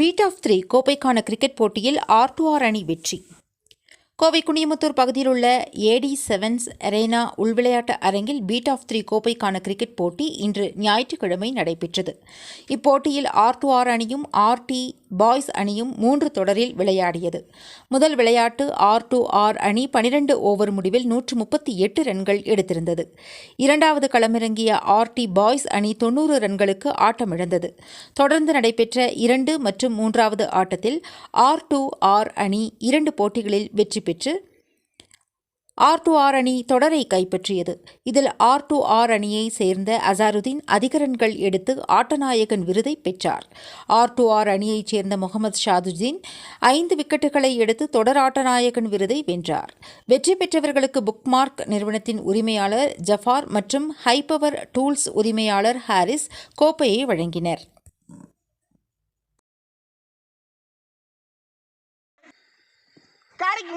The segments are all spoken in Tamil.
பீட் ஆஃப் த்ரீ கோப்பைக்கான கிரிக்கெட் போட்டியில் ஆர் டு ஆர் அணி வெற்றி. கோவை குனியமுத்தூர் பகுதியில் உள்ள ஏடி செவன்ஸ் அரேனா உள்விளையாட்டு அரங்கில் பீட் ஆஃப் த்ரீ கோப்பைக்கான கிரிக்கெட் போட்டி இன்று ஞாயிற்றுக்கிழமை நடைபெற்றது. இப்போட்டியில் ஆர் டு ஆர் அணியும் ஆர் டி பாய்ஸ் அணியும் மூன்று தொடரில் விளையாடியது. முதல் விளையாட்டு ஆர் டு ஆர் அணி பனிரெண்டு ஓவர் முடிவில் நூற்று முப்பத்தி எட்டு ரன்கள் எடுத்திருந்தது. இரண்டாவது களமிறங்கிய ஆர் டி பாய்ஸ் அணி தொண்ணூறு ரன்களுக்கு ஆட்டமிழந்தது. தொடர்ந்து நடைபெற்ற இரண்டு மற்றும் மூன்றாவது ஆட்டத்தில் ஆர் டு ஆர் அணி இரண்டு போட்டிகளில் வெற்றி பெற்று ஆர் டு ஆர் அணி தொடரை கைப்பற்றியது. இதில் ஆர் டு ஆர் அணியை சேர்ந்த அசாருதீன் அதிக ரன்கள் எடுத்து ஆட்டநாயகன் விருதை பெற்றார். ஆர் டு ஆர் அணியைச் சேர்ந்த முகமது ஷாதுதீன் ஐந்து விக்கெட்டுகளை எடுத்து தொடர் ஆட்டநாயகன் விருதை வென்றார். வெற்றி பெற்றவர்களுக்கு புக்மார்க் நிறுவனத்தின் உரிமையாளர் ஜஃபார் மற்றும் ஹைபவர் டூல்ஸ் உரிமையாளர் ஹாரிஸ் கோப்பையை வழங்கினர். கடைக்கு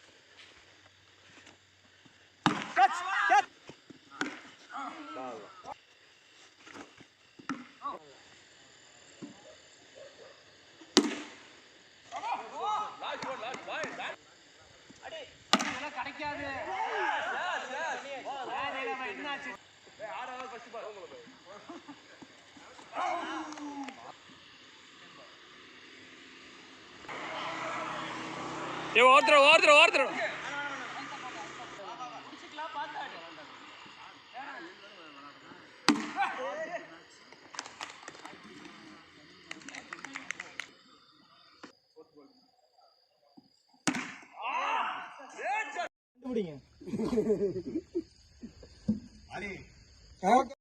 ஏ ஒருத்தர் ஒருத்தர் ஒருத்தர் முடிங்க